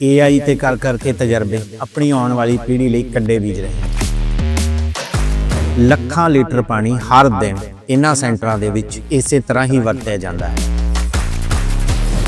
AI ਤੇ ਕਰ ਕਰਕੇ ਤਜਰਬੇ, ਆਪਣੀ ਆਉਣ ਵਾਲੀ ਪੀੜ੍ਹੀ ਲਈ ਕੰਡੇ ਬੀਜ ਰਹੇ ਹਨ ਲੱਖਾਂ ਲੀਟਰ ਪਾਣੀ ਹਰ ਦਿਨ ਇਹਨਾਂ ਸੈਂਟਰਾਂ ਦੇ ਵਿੱਚ ਇਸੇ ਤਰ੍ਹਾਂ ਹੀ ਵਰਤਿਆ ਜਾਂਦਾ ਹੈ।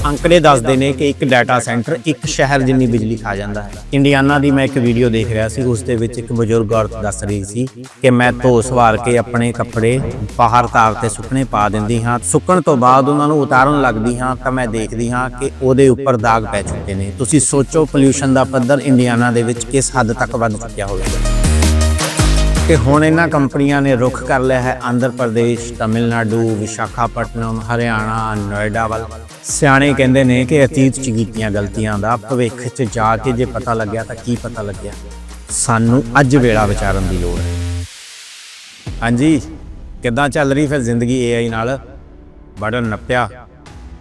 ਅੰਕੜੇ ਦੱਸਦੇ ਨੇ ਕਿ ਇੱਕ ਡਾਟਾ ਸੈਂਟਰ ਇੱਕ ਸ਼ਹਿਰ ਜਿੰਨੀ ਬਿਜਲੀ ਖਾ ਜਾਂਦਾ ਹੈ। ਇੰਡੀਆਨਾ ਦੀ ਮੈਂ ਇੱਕ ਵੀਡੀਓ ਦੇਖ ਰਿਹਾ ਸੀ, ਉਸ ਦੇ ਵਿੱਚ ਇੱਕ ਬਜ਼ੁਰਗ ਔਰਤ ਦੱਸ ਰਹੀ ਸੀ ਕਿ ਮੈਂ ਧੋ ਸਵਾਰ ਕੇ ਆਪਣੇ ਕੱਪੜੇ ਬਾਹਰ ਤਾਰ ਤੇ ਸੁੱਕਣੇ ਪਾ ਦਿੰਦੀ ਹਾਂ। ਸੁੱਕਣ ਤੋਂ ਬਾਅਦ ਉਹਨਾਂ ਨੂੰ ਉਤਾਰਨ ਲੱਗਦੀ ਹਾਂ ਤਾਂ ਮੈਂ ਦੇਖਦੀ ਹਾਂ ਕਿ ਉਹਦੇ ਉੱਪਰ ਦਾਗ ਪੈ ਚੁੱਕੇ ਨੇ। ਤੁਸੀਂ ਸੋਚੋ ਪੋਲਿਊਸ਼ਨ ਦਾ ਪੱਧਰ ਇੰਡੀਆਨਾ ਦੇ ਵਿੱਚ ਕਿਸ ਹੱਦ ਤੱਕ ਵੱਧ ਚੁੱਕਿਆ ਹੋਵੇਗਾ। ਕਿ ਹੁਣ ਇਹਨਾਂ ਕੰਪਨੀਆਂ ਨੇ ਰੁਖ ਕਰ ਲਿਆ ਹੈ, ਆਂਧਰ ਪ੍ਰਦੇਸ਼, ਤਮਿਲਨਾਡੂ, ਵਿਸ਼ਾਖਾਪਟਨਮ, ਹਰਿਆਣਾ, ਨੋਇਡਾ ਵੱਲ। ਸਿਆਣੇ ਕਹਿੰਦੇ ਨੇ ਕਿ ਅਤੀਤ 'ਚ ਕੀਤੀਆਂ ਗਲਤੀਆਂ ਦਾ ਭਵਿੱਖ 'ਚ ਜਾ ਕੇ ਜੇ ਪਤਾ ਲੱਗਿਆ ਤਾਂ ਕੀ ਪਤਾ ਲੱਗਿਆ? ਸਾਨੂੰ ਅੱਜ ਵੇਲਾ ਵਿਚਾਰਨ ਦੀ ਲੋੜ ਹੈ। ਹਾਂਜੀ, ਕਿੱਦਾਂ ਚੱਲ ਰਹੀ ਫਿਰ ਜ਼ਿੰਦਗੀ AI ਨਾਲ? ਬਟਨ ਨੱਪਿਆ।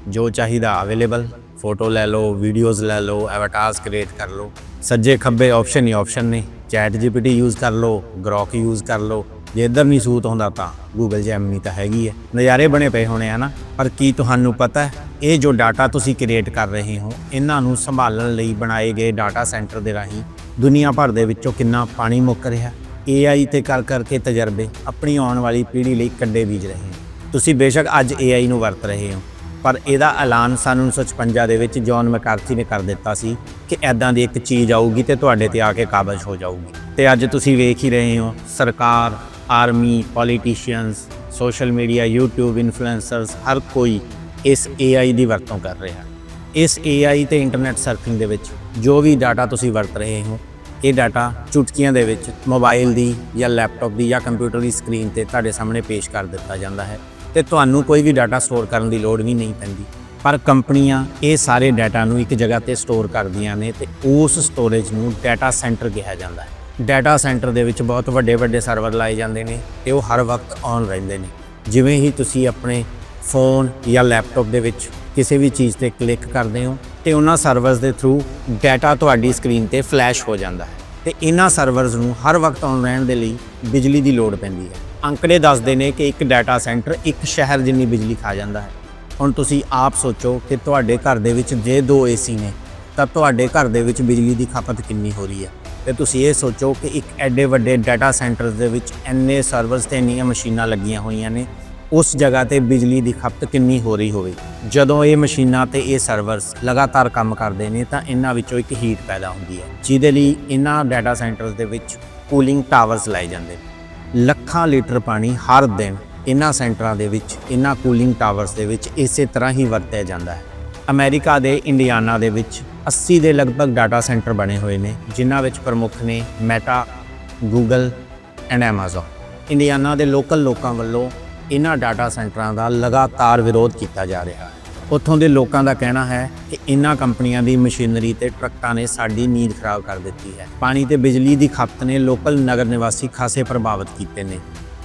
ਜੋ ਚਾਹੀਦਾ ਅਵੇਲੇਬਲ ਫੋਟੋ ਲੈ ਲਓ ਵੀਡੀਓਜ਼ ਲੈ ਲਓ ਐਵਟਾਰਸ ਕ੍ਰੀਏਟ ਕਰ ਲਓ। ਸੱਜੇ ਖੱਬੇ ਆਪਸ਼ਨ ਹੀ ਆਪਸ਼ਨ ਨੇ। ਚੈਟ ਜੀਪੀਟੀ ਯੂਜ਼ ਕਰ ਲਓ ਗਰੋਕ ਯੂਜ਼ ਕਰ ਲਓ। ਜੇ ਇੱਧਰ ਨਹੀਂ ਸੂਤ ਹੁੰਦਾ ਤਾਂ ਗੂਗਲ ਜੈਮਨੀ ਤਾਂ ਹੈਗੀ ਹੈ। ਨਜ਼ਾਰੇ ਬਣੇ ਪਏ ਹੋਣੇ ਆ ਨਾ। ਪਰ ਕੀ ਤੁਹਾਨੂੰ ਪਤਾ ਹੈ, ਇਹ ਜੋ ਡਾਟਾ ਤੁਸੀਂ ਕ੍ਰੀਏਟ ਕਰ ਰਹੇ ਹੋ, ਇਹਨਾਂ ਨੂੰ ਸੰਭਾਲਣ ਲਈ ਬਣਾਏ ਗਏ ਡਾਟਾ ਸੈਂਟਰ ਦੇ ਰਾਹੀਂ ਦੁਨੀਆ ਭਰ ਦੇ ਵਿੱਚੋਂ ਕਿੰਨਾ ਪਾਣੀ ਮੁੱਕ ਰਿਹਾ AI ਤੇ ਕਰ ਕਰਕੇ ਤਜਰਬੇ ਆਪਣੀ ਆਉਣ ਵਾਲੀ ਪੀੜ੍ਹੀ ਲਈ ਕੰਡੇ ਬੀਜ ਰਹੇ ਹੋ। ਤੁਸੀਂ ਬੇਸ਼ੱਕ ਅੱਜ AI ਨੂੰ ਵਰਤ ਰਹੇ ਹੋ। ਪਰ ਇਹਦਾ ਐਲਾਨ ਸਨ 1956 ਦੇ ਵਿੱਚ ਜੌਨ ਮੈਕਾਰਥੀ ਨੇ ਕਰ ਦਿੱਤਾ ਸੀ ਕਿ ਐਦਾਂ ਦੀ ਇੱਕ ਚੀਜ਼ ਆਊਗੀ ਤੇ ਤੁਹਾਡੇ ਤੇ ਆ ਕੇ ਕਾਬਜ਼ ਹੋ ਜਾਊਗੀ। ਤੇ ਅੱਜ ਤੁਸੀਂ ਵੇਖ ਹੀ ਰਹੇ ਹੋ, ਸਰਕਾਰ, army, politicians, social media, YouTube, influencers, ਹਰ ਕੋਈ ਇਸ AI ਦੀ ਵਰਤੋਂ ਕਰ ਰਿਹਾ। ਇਸ AI ਤੇ ਇੰਟਰਨੈਟ ਸਰਫਿੰਗ ਦੇ ਵਿੱਚ ਜੋ ਵੀ ਡਾਟਾ ਤੁਸੀਂ ਵਰਤ ਰਹੇ ਹੋ, ਇਹ ਡਾਟਾ ਚੁਟਕੀਆਂ ਦੇ ਵਿੱਚ ਮੋਬਾਈਲ ਦੀ ਜਾਂ ਲੈਪਟਾਪ ਦੀ ਜਾਂ ਕੰਪਿਊਟਰ ਦੀ ਸਕਰੀਨ ਤੇ ਤੁਹਾਡੇ ਸਾਹਮਣੇ ਪੇਸ਼ ਕਰ ਦਿੱਤਾ ਜਾਂਦਾ ਹੈ। ਤੇ ਤੁਹਾਨੂੰ ਕੋਈ ਵੀ ਡਾਟਾ ਸਟੋਰ ਕਰਨ ਦੀ ਲੋੜ ਵੀ ਨਹੀਂ ਪੈਂਦੀ। ਪਰ ਕੰਪਨੀਆਂ ਇਹ ਸਾਰੇ ਡਾਟਾ ਨੂੰ ਇੱਕ ਜਗ੍ਹਾ ਤੇ ਸਟੋਰ ਕਰਦੀਆਂ ਨੇ ਤੇ ਉਸ ਸਟੋਰੇਜ ਨੂੰ ਡਾਟਾ ਸੈਂਟਰ ਕਿਹਾ ਜਾਂਦਾ ਹੈ। ਡਾਟਾ ਸੈਂਟਰ ਦੇ ਵਿੱਚ ਬਹੁਤ ਵੱਡੇ ਵੱਡੇ ਸਰਵਰ ਲਾਏ ਜਾਂਦੇ ਨੇ ਤੇ ਉਹ ਹਰ ਵਕਤ ਔਨ ਰਹਿੰਦੇ ਨੇ। ਜਿਵੇਂ ਹੀ ਤੁਸੀਂ ਆਪਣੇ ਫੋਨ ਜਾਂ ਲੈਪਟਾਪ ਦੇ ਵਿੱਚ ਕਿਸੇ ਵੀ ਚੀਜ਼ ਤੇ ਕਲਿੱਕ ਕਰਦੇ ਹੋ ਤੇ ਉਹਨਾਂ ਸਰਵਰਸ ਦੇ ਥਰੂ ਡਾਟਾ ਤੁਹਾਡੀ ਸਕਰੀਨ ਤੇ ਫਲੈਸ਼ ਹੋ ਜਾਂਦਾ ਹੈ। ਤੇ ਇਹਨਾਂ ਸਰਵਰਸ ਨੂੰ ਹਰ ਵਕਤ ਔਨ ਰਹਿਣ ਦੇ ਲਈ ਬਿਜਲੀ ਦੀ ਲੋੜ ਪੈਂਦੀ ਹੈ। ਅੰਕੜੇ ਦੱਸਦੇ ਨੇ ਕਿ ਇੱਕ ਡਾਟਾ ਸੈਂਟਰ ਇੱਕ ਸ਼ਹਿਰ ਜਿੰਨੀ ਬਿਜਲੀ ਖਾ ਜਾਂਦਾ ਹੈ। ਹੁਣ ਤੁਸੀਂ ਆਪ ਸੋਚੋ ਕਿ ਤੁਹਾਡੇ ਘਰ ਦੇ ਵਿੱਚ ਜੇ ਦੋ ਏਸੀ ਨੇ, ਤਾਂ ਤੁਹਾਡੇ ਘਰ ਦੇ ਵਿੱਚ ਬਿਜਲੀ ਦੀ ਖਪਤ ਕਿੰਨੀ ਹੋ ਰਹੀ ਹੈ? ਤੇ ਤੁਸੀਂ ਇਹ ਸੋਚੋ ਕਿ ਇੱਕ ਐਡੇ ਵੱਡੇ ਡਾਟਾ ਸੈਂਟਰਸ ਦੇ ਵਿੱਚ ਇੰਨੇ ਸਰਵਰਸ ਤੇ ਇੰਨੀਆਂ ਮਸ਼ੀਨਾਂ ਲੱਗੀਆਂ ਹੋਈਆਂ ਨੇ, ਉਸ ਜਗ੍ਹਾ ਤੇ ਬਿਜਲੀ ਦੀ ਖਪਤ ਕਿੰਨੀ ਹੋ ਰਹੀ ਹੋਵੇ? ਜਦੋਂ ਇਹ ਮਸ਼ੀਨਾਂ ਤੇ ਇਹ ਸਰਵਰਸ ਲਗਾਤਾਰ ਕੰਮ ਕਰਦੇ ਨੇ, ਤਾਂ ਇਹਨਾਂ ਵਿੱਚੋਂ ਇੱਕ ਹੀਟ ਪੈਦਾ ਹੁੰਦੀ ਹੈ, ਜਿਹਦੇ ਲਈ ਇਹਨਾਂ ਡਾਟਾ ਸੈਂਟਰਸ ਦੇ ਵਿੱਚ ਕੂਲਿੰਗ ਟਾਵਰਸ ਲਾਏ ਜਾਂਦੇ ਨੇ। ਲੱਖਾਂ ਲੀਟਰ ਪਾਣੀ ਹਰ ਦਿਨ ਇਹਨਾਂ ਸੈਂਟਰਾਂ ਦੇ ਵਿੱਚ, ਇਹਨਾਂ ਕੂਲਿੰਗ ਟਾਵਰਸ ਦੇ ਵਿੱਚ ਇਸੇ ਤਰ੍ਹਾਂ ਹੀ ਵਰਤਿਆ ਜਾਂਦਾ ਹੈ। ਅਮਰੀਕਾ ਦੇ ਇੰਡੀਆਨਾ ਦੇ ਵਿੱਚ 80 ਦੇ ਲਗਭਗ ਡਾਟਾ ਸੈਂਟਰ ਬਣੇ ਹੋਏ ਨੇ, ਜਿਨ੍ਹਾਂ ਵਿੱਚ ਪ੍ਰਮੁੱਖ ਨੇ Meta, Google and Amazon Indiana ਦੇ ਲੋਕਲ ਲੋਕਾਂ ਵੱਲੋਂ ਇਹਨਾਂ ਡਾਟਾ ਸੈਂਟਰਾਂ ਦਾ ਲਗਾਤਾਰ ਵਿਰੋਧ ਕੀਤਾ ਜਾ ਰਿਹਾ ਹੈ। ਉੱਥੋਂ ਦੇ ਲੋਕਾਂ ਦਾ ਕਹਿਣਾ ਹੈ ਕਿ ਇਹਨਾਂ ਕੰਪਨੀਆਂ ਦੀ ਮਸ਼ੀਨਰੀ ਤੇ ਟਰੱਕਾਂ ਨੇ ਸਾਡੀ ਨੀਂਦ ਖਰਾਬ ਕਰ ਦਿੱਤੀ ਹੈ। ਪਾਣੀ ਤੇ ਬਿਜਲੀ ਦੀ ਖਪਤ ਨੇ ਲੋਕਲ ਨਗਰ ਨਿਵਾਸੀ ਖਾਸੇ ਪ੍ਰਭਾਵਿਤ ਕੀਤੇ ਨੇ।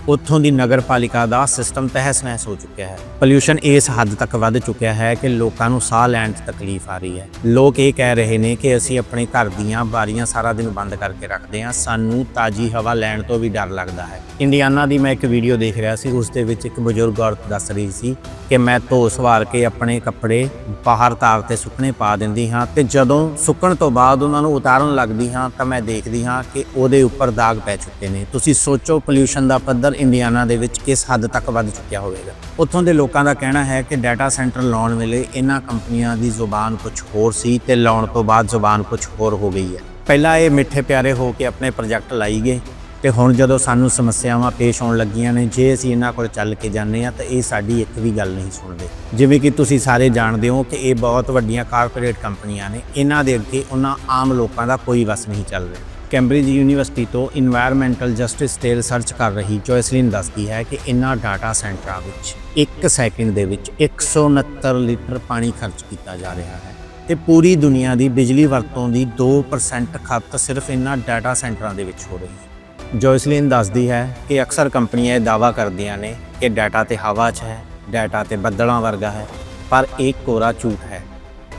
ਉੱਥੋਂ ਦੀ ਨਗਰ ਪਾਲਿਕਾ ਦਾ ਸਿਸਟਮ ਤਹਿਸ-ਨਹਿਸ ਹੋ ਚੁੱਕਿਆ ਹੈ। ਪੋਲਿਊਸ਼ਨ ਇਸ ਹੱਦ ਤੱਕ ਵੱਧ ਚੁੱਕਿਆ ਹੈ ਕਿ ਲੋਕਾਂ ਨੂੰ ਸਾਹ ਲੈਣ 'ਚ ਤਕਲੀਫ ਆ ਰਹੀ ਹੈ। ਲੋਕ ਇਹ ਕਹਿ ਰਹੇ ਨੇ ਕਿ ਅਸੀਂ ਆਪਣੇ ਘਰ ਦੀਆਂ ਬਾਰੀਆਂ ਸਾਰਾ ਦਿਨ ਬੰਦ ਕਰਕੇ ਰੱਖਦੇ ਹਾਂ। ਸਾਨੂੰ ਤਾਜ਼ੀ ਹਵਾ ਲੈਣ ਤੋਂ ਵੀ ਡਰ ਲੱਗਦਾ ਹੈ। ਇੰਡੀਆਨਾ ਦੀ ਮੈਂ ਇੱਕ ਵੀਡੀਓ ਦੇਖ ਰਿਹਾ ਸੀ, ਉਸ ਦੇ ਵਿੱਚ ਇੱਕ ਬਜ਼ੁਰਗ ਔਰਤ ਦੱਸ ਰਹੀ ਸੀ ਕਿ ਮੈਂ ਧੋ ਸਵਾਰ ਕੇ ਆਪਣੇ ਕੱਪੜੇ ਬਾਹਰ ਤਾਰ ਤੇ ਸੁੱਕਣੇ ਪਾ ਦਿੰਦੀ ਹਾਂ ਤੇ ਜਦੋਂ ਸੁੱਕਣ ਤੋਂ ਬਾਅਦ ਉਹਨਾਂ ਨੂੰ ਉਤਾਰਨ ਲੱਗਦੀ ਹਾਂ ਤਾਂ ਮੈਂ ਦੇਖਦੀ ਹਾਂ ਕਿ ਉਹਦੇ ਉੱਪਰ ਦਾਗ ਪੈ ਚੁੱਕੇ ਨੇ। ਤੁਸੀਂ ਸੋਚੋ ਪੋਲਿਊਸ਼ਨ ਦਾ ਪੱਧਰ ਇੰਡੀਆਨਾ ਦੇ ਵਿੱਚ ਕਿਸ ਹੱਦ ਤੱਕ ਵੱਧ ਚੁੱਕਿਆ ਹੋਵੇਗਾ। ਉੱਥੋਂ ਦੇ ਲੋਕਾਂ ਦਾ ਕਹਿਣਾ ਹੈ ਕਿ ਡਾਟਾ ਸੈਂਟਰ ਲਾਉਣ ਵੇਲੇ ਇਹਨਾਂ ਕੰਪਨੀਆਂ ਦੀ ਜ਼ੁਬਾਨ ਕੁਝ ਹੋਰ ਸੀ ਤੇ ਲਾਉਣ ਤੋਂ ਬਾਅਦ ਜ਼ੁਬਾਨ ਕੁਝ ਹੋਰ ਹੋ ਗਈ ਹੈ। ਪਹਿਲਾਂ ਇਹ ਮਿੱਠੇ ਪਿਆਰੇ ਹੋ ਕੇ ਆਪਣੇ ਪ੍ਰੋਜੈਕਟ ਲਾਈ ਗਏ ਤੇ ਹੁਣ ਜਦੋਂ ਸਾਨੂੰ ਸਮੱਸਿਆਵਾਂ ਪੇਸ਼ ਆਉਣ ਲੱਗੀਆਂ ਨੇ, ਜੇ ਅਸੀਂ ਇਹਨਾਂ ਕੋਲ ਚੱਲ ਕੇ ਜਾਂਦੇ ਆ ਤਾਂ ਇਹ ਸਾਡੀ ਇੱਕ ਵੀ ਗੱਲ ਨਹੀਂ ਸੁਣਦੇ। ਜਿਵੇਂ ਕਿ ਤੁਸੀਂ ਸਾਰੇ ਜਾਣਦੇ ਹੋ ਕਿ ਇਹ ਬਹੁਤ ਵੱਡੀਆਂ ਕਾਰਪੋਰੇਟ ਕੰਪਨੀਆਂ ਨੇ, ਇਹਨਾਂ ਦੇ ਅੱਗੇ ਉਹਨਾਂ ਆਮ ਲੋਕਾਂ ਦਾ ਕੋਈ ਵਸ ਨਹੀਂ ਚੱਲ ਰਿਹਾ। ਕੈਂਬਰਿਜ ਯੂਨੀਵਰਸਿਟੀ ਤੋਂ এনवायरमेंटल ਜਸਟਿਸ ਤੇ ਰਿਸਰਚ ਕਰ ਰਹੀ ਜੋਇਸਲਿਨ ਦੱਸਦੀ ਹੈ ਕਿ ਇਨ੍ਹਾਂ ਡਾਟਾ ਸੈਂਟਰਾਂ ਵਿੱਚ ਇੱਕ ਸੈਕਿੰਡ ਦੇ ਵਿੱਚ 169 ਲੀਟਰ ਪਾਣੀ ਖਰਚ ਕੀਤਾ ਜਾ ਰਿਹਾ ਹੈ ਤੇ ਪੂਰੀ ਦੁਨੀਆ ਦੀ ਬਿਜਲੀ ਵਰਤੋਂ ਦੀ 2% ਖਪਤ ਸਿਰਫ ਇਨ੍ਹਾਂ ਡਾਟਾ ਸੈਂਟਰਾਂ ਦੇ ਵਿੱਚ ਹੋ ਰਹੀ ਹੈ। ਜੋਇਸਲਿਨ ਦੱਸਦੀ ਹੈ ਕਿ ਅਕਸਰ ਕੰਪਨੀਆਂ ਇਹ ਦਾਅਵਾ ਕਰਦੀਆਂ ਨੇ ਕਿ ਡਾਟਾ ਤੇ ਹਵਾ 'ਚ ਹੈ ਡਾਟਾ ਤੇ ਬੱਦਲਾਂ ਵਰਗਾ ਹੈ, ਪਰ ਇਹ ਕੋਰਾ ਝੂਠ ਹੈ।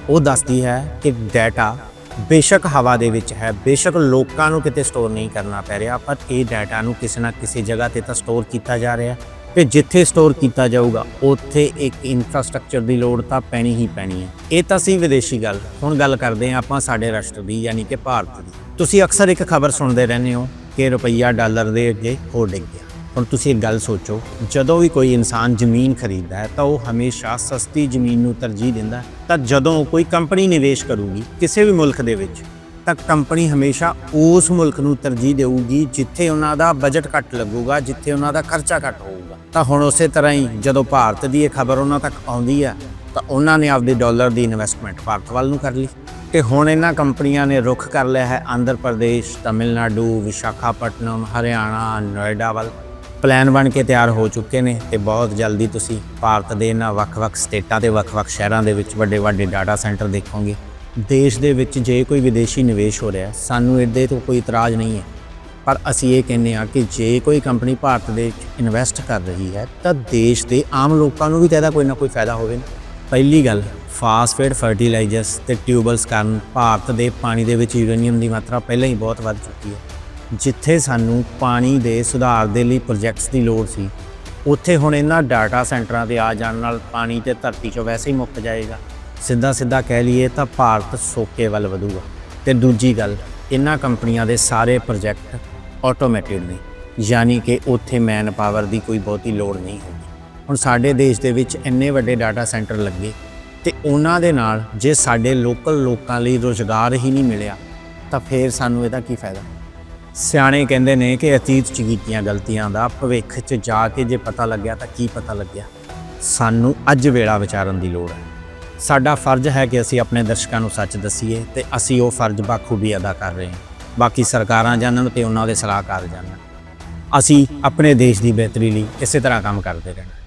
ਉਹ ਦੱਸਦੀ ਹੈ ਕਿ ਡਾਟਾ ਬੇਸ਼ੱਕ ਹਵਾ ਦੇ ਵਿੱਚ ਹੈ, ਬੇਸ਼ੱਕ ਲੋਕਾਂ ਨੂੰ ਕਿਤੇ ਸਟੋਰ ਨਹੀਂ ਕਰਨਾ ਪੈ ਰਿਹਾ, ਪਰ ਇਹ ਡਾਟਾ ਨੂੰ ਕਿਸੇ ਨਾ ਕਿਸੇ ਜਗ੍ਹਾ ਤੇ ਤਾਂ ਸਟੋਰ ਕੀਤਾ ਜਾ ਰਿਹਾ ਤੇ ਜਿੱਥੇ ਸਟੋਰ ਕੀਤਾ ਜਾਊਗਾ, ਉੱਥੇ ਇੱਕ ਇਨਫਰਾਸਟ੍ਰਕਚਰ ਦੀ ਲੋੜ ਤਾਂ ਪੈਣੀ ਹੀ ਪੈਣੀ ਹੈ। ਇਹ ਤਾਂ ਸੀ ਵਿਦੇਸ਼ੀ ਗੱਲ। ਹੁਣ ਗੱਲ ਕਰਦੇ ਹਾਂ ਆਪਾਂ ਸਾਡੇ ਰਾਸ਼ਟਰ ਦੀ, ਯਾਨੀ ਕਿ ਭਾਰਤ ਦੀ। ਤੁਸੀਂ ਅਕਸਰ ਇੱਕ ਖਬਰ ਸੁਣਦੇ ਰਹਿੰਦੇ ਹੋ ਕਿ ਰੁਪਈਆ ਡਾਲਰ ਦੇ ਅੱਗੇ ਹੋ ਡਿੱਗ ਗਿਆ। ਹੁਣ ਤੁਸੀਂ ਇੱਕ ਗੱਲ ਸੋਚੋ, ਜਦੋਂ ਵੀ ਕੋਈ ਇਨਸਾਨ ਜ਼ਮੀਨ ਖਰੀਦਦਾ ਹੈ, ਤਾਂ ਉਹ ਹਮੇਸ਼ਾ ਸਸਤੀ ਜ਼ਮੀਨ ਨੂੰ ਤਰਜੀਹ ਦਿੰਦਾ ਤਾਂ ਜਦੋਂ ਕੋਈ ਕੰਪਨੀ ਨਿਵੇਸ਼ ਕਰੂਗੀ, ਕਿਸੇ ਵੀ ਮੁਲਕ ਦੇ ਵਿੱਚ, ਤਾਂ ਕੰਪਨੀ ਹਮੇਸ਼ਾ ਉਸ ਮੁਲਕ ਨੂੰ ਤਰਜੀਹ ਦੇਊਗੀ ਜਿੱਥੇ ਉਹਨਾਂ ਦਾ ਬਜਟ ਘੱਟ ਲੱਗੂਗਾ, ਜਿੱਥੇ ਉਹਨਾਂ ਦਾ ਖਰਚਾ ਘੱਟ ਹੋਊਗਾ। ਤਾਂ ਹੁਣ ਉਸੇ ਤਰ੍ਹਾਂ ਹੀ ਜਦੋਂ ਭਾਰਤ ਦੀ ਇਹ ਖਬਰ ਉਹਨਾਂ ਤੱਕ ਆਉਂਦੀ ਹੈ, ਤਾਂ ਉਹਨਾਂ ਨੇ ਆਪਦੇ ਡਾਲਰ ਦੀ ਇਨਵੈਸਟਮੈਂਟ ਭਾਰਤ ਵੱਲ ਨੂੰ ਕਰ ਲਈ। ਤੇ ਹੁਣ ਇਹਨਾਂ ਕੰਪਨੀਆਂ ਨੇ ਰੁਖ ਕਰ ਲਿਆ ਹੈ, ਆਂਧਰ ਪ੍ਰਦੇਸ਼, ਤਮਿਲਨਾਡੂ, ਵਿਸ਼ਾਖਾਪਟਨਮ, ਹਰਿਆਣਾ, ਨੋਇਡਾ ਵੱਲ। ਪਲਾਨ ਬਣ ਕੇ ਤਿਆਰ ਹੋ ਚੁੱਕੇ ਨੇ ਤੇ ਬਹੁਤ ਜਲਦੀ ਤੁਸੀਂ ਭਾਰਤ ਦੇ ਇਹਨਾਂ ਵੱਖ-ਵੱਖ ਸਟੇਟਾਂ ਤੇ ਵੱਖ-ਵੱਖ ਸ਼ਹਿਰਾਂ ਦੇ ਵਿੱਚ ਵੱਡੇ-ਵੱਡੇ ਡਾਟਾ ਸੈਂਟਰ ਦੇਖੋਗੇ। ਦੇਸ਼ ਦੇ ਵਿੱਚ ਜੇ ਕੋਈ ਵਿਦੇਸ਼ੀ ਨਿਵੇਸ਼ ਹੋ ਰਿਹਾ, ਸਾਨੂੰ ਇਹਦੇ ਤੋਂ ਕੋਈ ਇਤਰਾਜ਼ ਨਹੀਂ ਹੈ। ਪਰ ਅਸੀਂ ਇਹ ਕਹਿੰਦੇ ਹਾਂ ਕਿ ਜੇ ਕੋਈ ਕੰਪਨੀ ਭਾਰਤ ਦੇ ਵਿੱਚ ਇਨਵੈਸਟ ਕਰ ਰਹੀ ਹੈ, ਤਾਂ ਦੇਸ਼ ਦੇ ਆਮ ਲੋਕਾਂ ਨੂੰ ਵੀ ਤਾਂ ਇਹਦਾ ਕੋਈ ਨਾ ਕੋਈ ਫਾਇਦਾ ਹੋਵੇ ਪਹਿਲੀ ਗੱਲ ਫਾਸਫੇਟ ਫਰਟੀਲਾਈਜ਼ਰਸ ਤੇ ਟਿਊਬਲਸ ਕਾਰਨ ਭਾਰਤ ਦੇ ਪਾਣੀ ਦੇ ਵਿੱਚ ਯੂਰੇਨੀਅਮ ਦੀ ਮਾਤਰਾ ਪਹਿਲਾਂ ਹੀ ਬਹੁਤ ਵੱਧ ਚੁੱਕੀ ਹੈ। ਜਿੱਥੇ ਸਾਨੂੰ ਪਾਣੀ ਦੇ ਸੁਧਾਰ ਦੇ ਲਈ ਪ੍ਰੋਜੈਕਟਸ ਦੀ ਲੋੜ ਸੀ, ਉੱਥੇ ਹੁਣ ਇਹਨਾਂ ਡਾਟਾ ਸੈਂਟਰਾਂ 'ਤੇ ਆ ਜਾਣ ਨਾਲ ਪਾਣੀ ਤੇ ਧਰਤੀ 'ਚੋਂ ਵੈਸੇ ਹੀ ਮੁੱਕ ਜਾਏਗਾ। ਸਿੱਧਾ ਸਿੱਧਾ ਕਹਿ ਲਈਏ ਤਾਂ ਭਾਰਤ ਸੋਕੇ ਵੱਲ ਵਧੂਗਾ। ਤੇ ਦੂਜੀ ਗੱਲ, ਇਹਨਾਂ ਕੰਪਨੀਆਂ ਦੇ ਸਾਰੇ ਪ੍ਰੋਜੈਕਟ ਆਟੋਮੈਟਿਡ ਨੇ, ਯਾਨੀ ਕਿ ਉੱਥੇ ਮੈਨ ਪਾਵਰ ਦੀ ਕੋਈ ਬਹੁਤੀ ਲੋੜ ਨਹੀਂ ਹੋਗੀ ਹੁਣ ਸਾਡੇ ਦੇਸ਼ ਦੇ ਵਿੱਚ ਇੰਨੇ ਵੱਡੇ ਡਾਟਾ ਸੈਂਟਰ ਲੱਗੇ ਤੇ ਉਹਨਾਂ ਦੇ ਨਾਲ ਜੇ ਸਾਡੇ ਲੋਕਲ ਲੋਕਾਂ ਲਈ ਰੋਜ਼ਗਾਰ ਹੀ ਨਹੀਂ ਮਿਲਿਆ, ਤਾਂ ਫੇਰ ਸਾਨੂੰ ਇਹਦਾ ਕੀ ਫਾਇਦਾ? ਸਿਆਣੇ ਕਹਿੰਦੇ ਨੇ ਕਿ ਅਤੀਤ 'ਚ ਕੀਤੀਆਂ ਗਲਤੀਆਂ ਦਾ ਭਵਿੱਖ 'ਚ ਜਾ ਕੇ ਜੇ ਪਤਾ ਲੱਗਿਆ ਤਾਂ ਕੀ ਪਤਾ ਲੱਗਿਆ? ਸਾਨੂੰ ਅੱਜ ਵੇਲਾ ਵਿਚਾਰਨ ਦੀ ਲੋੜ ਹੈ। ਸਾਡਾ ਫਰਜ਼ ਹੈ ਕਿ ਅਸੀਂ ਆਪਣੇ ਦਰਸ਼ਕਾਂ ਨੂੰ ਸੱਚ ਦਸੀਏ ਤੇ ਅਸੀਂ ਉਹ ਫਰਜ਼ ਬਾਖੂਬੀ ਅਦਾ ਕਰ ਰਹੇ ਹਾਂ। ਬਾਕੀ ਸਰਕਾਰਾਂ ਜਾਣਨ ਤੇ ਉਹਨਾਂ ਦੇ ਸਲਾਹਕਾਰ ਜਾਣਨ। ਅਸੀਂ ਆਪਣੇ ਦੇਸ਼ ਦੀ ਬਿਹਤਰੀ ਲਈ ਇਸੇ ਤਰ੍ਹਾਂ ਕੰਮ ਕਰਦੇ ਰਹਿਣਾ।